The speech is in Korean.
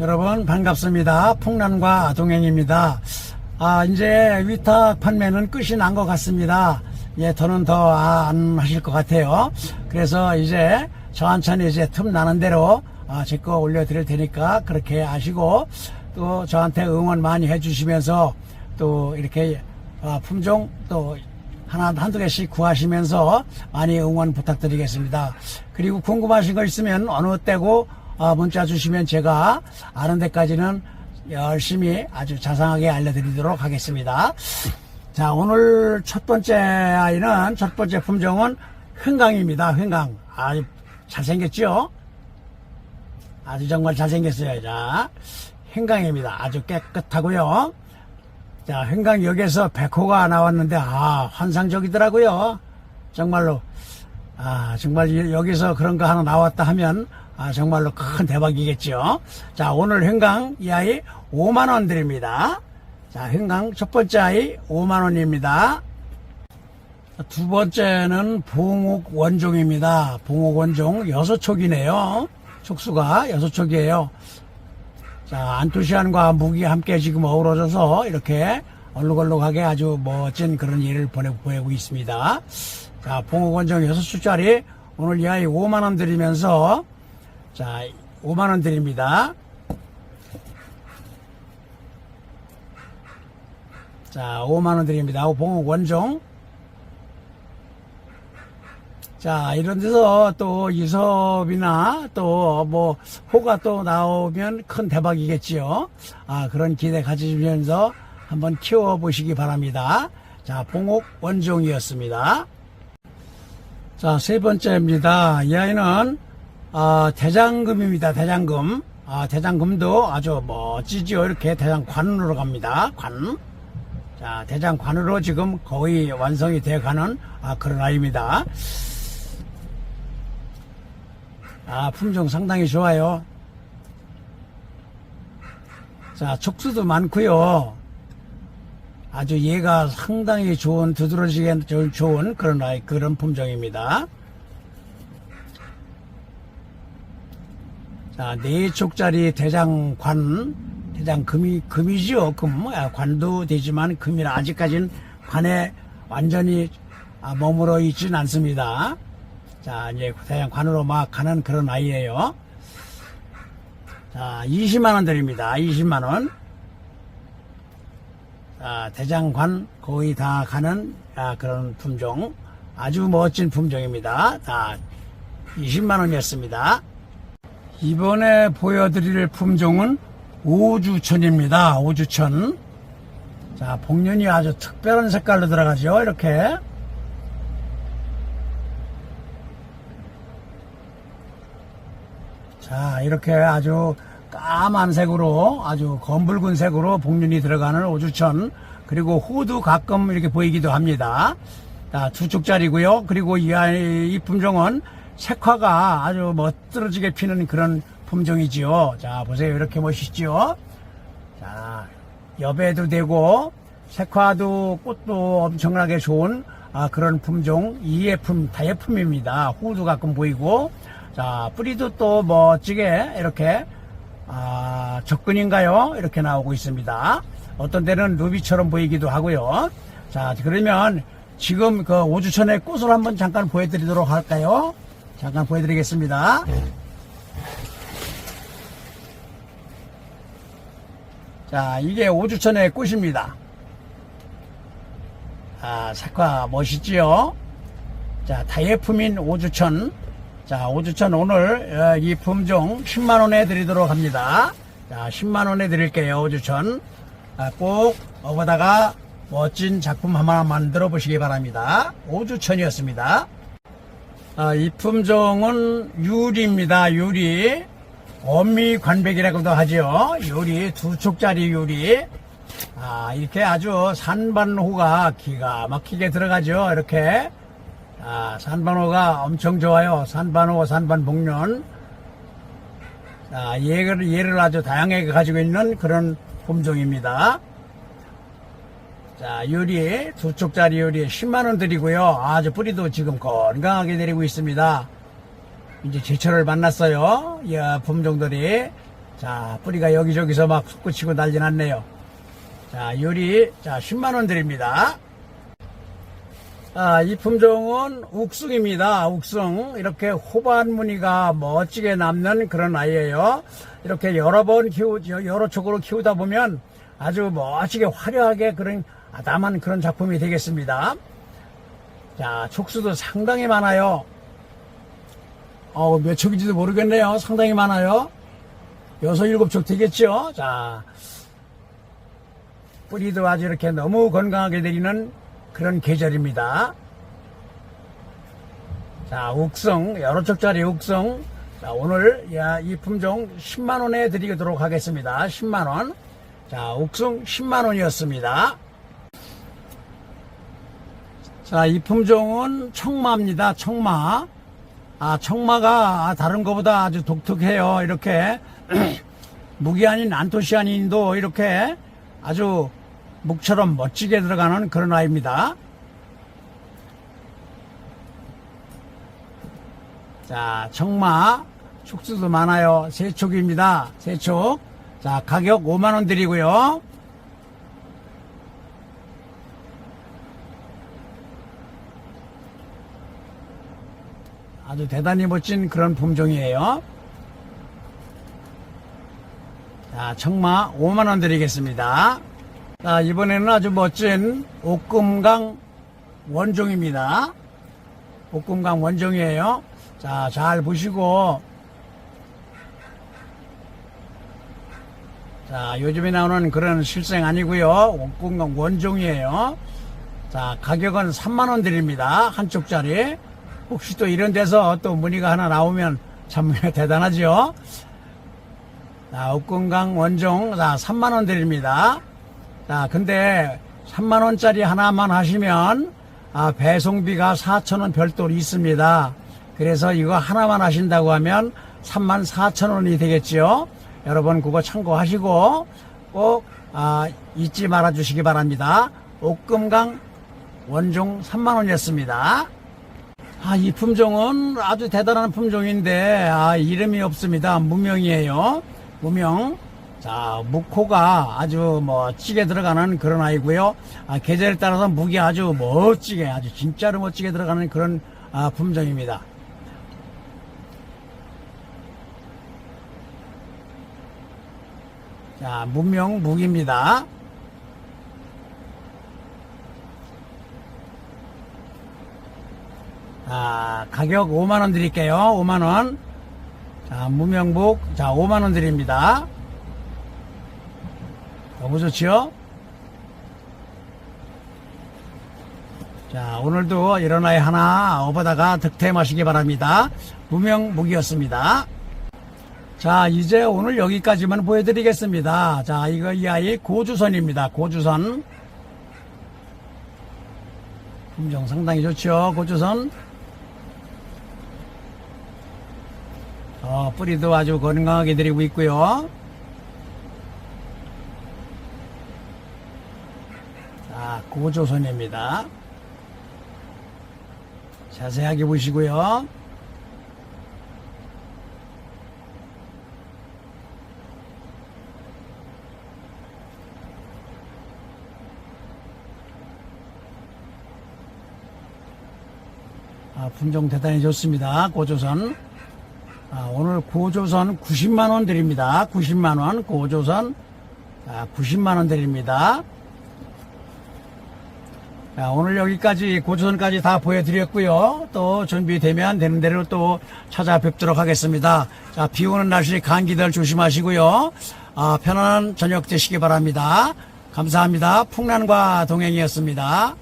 여러분 반갑습니다. 풍란과 동행입니다. 아 이제 위탁 판매는 끝이 난 것 같습니다. 예, 더는 더 안 하실 것 같아요. 그래서 이제 천천히 이제 틈 나는 대로 아, 제 거 올려드릴 테니까 그렇게 아시고 또 저한테 응원 많이 해주시면서 또 이렇게 아, 품종 또 하나 한두 개씩 구하시면서 많이 응원 부탁드리겠습니다. 그리고 궁금하신 거 있으면 어느 때고 아, 문자 주시면 제가 아는 데까지는 열심히 아주 자상하게 알려드리도록 하겠습니다. 자, 오늘 첫 번째 아이는, 첫 번째 품종은 흥강입니다. 흥강. 아, 잘생겼죠? 아주 정말 잘생겼어요. 자, 흥강입니다. 아주 깨끗하고요. 자, 흥강역에서 백호가 나왔는데, 아, 환상적이더라고요. 정말로. 아, 정말 여기서 그런 거 하나 나왔다 하면, 아, 정말로 큰 대박이겠죠. 자, 오늘 흥강 이 아이 5만원 드립니다. 자, 흥강 첫 번째 아이 5만원입니다. 두 번째는 봉옥 원종입니다. 봉옥 원종 여섯 촉이네요. 촉수가 여섯 촉이에요. 자, 안토시안과 무기 함께 지금 어우러져서 이렇게 얼룩얼룩하게 아주 멋진 그런 일을 보내, 보내고 있습니다. 자, 봉옥원정 6수짜리 오늘 이 아이 5만원 드리면서 자, 5만원 드립니다. 자, 5만원 드립니다. 봉옥원종. 자, 이런 데서 또 이섭이나 또 뭐 호가 또 나오면 큰 대박이겠지요. 아, 그런 기대 가지면서 한번 키워보시기 바랍니다. 자, 봉옥 원종이었습니다. 자, 세 번째입니다. 이 아이는, 아, 대장금입니다. 대장금. 아, 대장금도 아주 멋지지요. 이렇게 대장관으로 갑니다. 관. 자, 대장관으로 지금 거의 완성이 돼 가는 아, 그런 아이입니다. 아, 품종 상당히 좋아요. 자, 촉수도 많고요. 아주 얘가 상당히 좋은 두드러지게 좋은- 좋은 그런 아이 그런 품종입니다. 자, 네 촉짜리 대장관 대장 금이 금이지요. 금 아, 관도 되지만 금이라 아직까지는 관에 완전히 아, 머물러 있지는 않습니다. 자, 이제 대장관으로 막 가는 그런 아이예요. 자, 20만 원 드립니다. 20만 원. 아, 대장관 거의 다 가는 아, 그런 품종 아주 멋진 품종입니다. 아, 20만 원이었습니다. 이번에 보여드릴 품종은 오주천입니다. 오주천. 자, 복륜이 아주 특별한 색깔로 들어가죠. 이렇게. 자, 이렇게 아주 까만색으로 아주 검붉은 색으로 복륜이 들어가는 오주천 그리고 호도 가끔 이렇게 보이기도 합니다. 자, 두 쪽짜리고요. 그리고 이, 이 품종은 색화가 아주 멋들어지게 피는 그런 품종이지요. 자, 보세요. 이렇게 멋있지요. 자, 여배도 되고 색화도 꽃도 엄청나게 좋은 아, 그런 품종 이예품 다예품입니다. 호도 가끔 보이고 자 뿌리도 또 멋지게 이렇게 아, 접근인가요? 이렇게 나오고 있습니다. 어떤 데는 루비처럼 보이기도 하고요. 자 그러면 지금 그 오주천의 꽃을 한번 잠깐 보여드리도록 할까요? 잠깐 보여드리겠습니다. 자, 이게 오주천의 꽃입니다. 아, 색화 멋있지요? 자, 다예품인 오주천. 자, 오주천 오늘 어, 이 품종 10만원에 드리도록 합니다. 자, 10만원에 드릴게요, 오주천. 아, 꼭 어거다가 멋진 작품 하나 만들어 보시기 바랍니다. 오주천이었습니다. 아, 이 품종은 유리입니다, 유리. 어미관백이라고도 하죠. 유리, 두 촉짜리 유리. 아, 이렇게 아주 산반호가 기가 막히게 들어가죠. 이렇게. 아, 산반호가 엄청 좋아요. 산반호, 산반복륜. 아, 얘를, 얘를 아주 다양하게 가지고 있는 그런 품종입니다. 자, 유리, 두 촉짜리 유리 10만원 드리고요. 아주 뿌리도 지금 건강하게 내리고 있습니다. 이제 제철을 만났어요. 이 품종들이. 자, 뿌리가 여기저기서 막 솟구치고 난리 났네요. 자, 요리, 자, 10만원 드립니다. 아, 이 품종은 욱숭입니다. 욱숭. 이렇게 호반 무늬가 멋지게 남는 그런 아이예요. 이렇게 여러 번 키우, 여러 촉으로 키우다 보면 아주 멋지게 화려하게 그런 아담한 그런 작품이 되겠습니다. 자, 촉수도 상당히 많아요. 어, 몇 촉인지도 모르겠네요. 상당히 많아요. 여섯, 일곱 촉 되겠죠? 자, 뿌리도 아주 이렇게 너무 건강하게 내리는 그런 계절입니다. 자, 욱성, 여러 촉짜리 욱성. 자, 오늘 야, 이 품종 10만원에 드리도록 하겠습니다. 10만원. 자, 욱성 10만원이었습니다. 자, 이 품종은 청마입니다. 청마. 아, 청마가 다른 것보다 아주 독특해요. 이렇게 무기아닌 안토시아닌도 이렇게 아주 묵처럼 멋지게 들어가는 그런 아이입니다. 자, 청마 촉수도 많아요. 세 촉입니다. 세 촉. 자, 가격 5만원 드리고요. 아주 대단히 멋진 그런 품종이에요. 자, 청마 5만원 드리겠습니다. 자, 이번에는 아주 멋진 옥금강 원종입니다. 옥금강 원종이에요. 자, 잘 보시고. 자, 요즘에 나오는 그런 실생 아니고요. 옥금강 원종이에요. 자, 가격은 3만원 드립니다. 한쪽짜리. 혹시 또 이런 데서 또 문의가 하나 나오면 참 대단하죠. 자, 옥금강 원종, 자, 3만원 드립니다. 자, 근데 3만원짜리 하나만 하시면, 아, 배송비가 4천원 별도로 있습니다. 그래서 이거 하나만 하신다고 하면 3만 4천원이 되겠죠. 여러분, 그거 참고하시고, 꼭, 아, 잊지 말아 주시기 바랍니다. 옥금강 원종 3만원이었습니다. 아, 이 품종은 아주 대단한 품종인데, 아, 이름이 없습니다. 무명이에요. 무명. 자, 묵호가 아주 멋지게 들어가는 그런 아이고요. 아, 계절에 따라서 묵이 아주 멋지게, 아주 진짜로 멋지게 들어가는 그런 아, 품종입니다. 자, 무명 묵입니다. 자, 가격 5만원 드릴게요. 5만원. 자, 무명복. 자, 5만원 드립니다. 너무 좋지요? 자, 오늘도 아이 하나 업어다가 득템하시기 바랍니다. 무명무기였습니다. 자, 이제 오늘 여기까지만 보여드리겠습니다. 자, 이거 이 아이 고주선입니다. 고주선. 품종 상당히 좋죠. 고주선. 어, 뿌리도 아주 건강하게 드리고 있고요. 자, 고조선입니다. 자세하게 보시고요. 아, 품종 대단히 좋습니다. 고조선. 아, 오늘 고조선 90만원 드립니다. 90만원, 고조선, 아, 90만원 드립니다. 자, 오늘 여기까지 고조선까지 다 보여드렸고요. 또 준비되면 되는 대로 또 찾아뵙도록 하겠습니다. 자, 비 오는 날씨 감기들 조심하시고요. 아, 편안한 저녁 되시기 바랍니다. 감사합니다. 풍란과 동행이었습니다.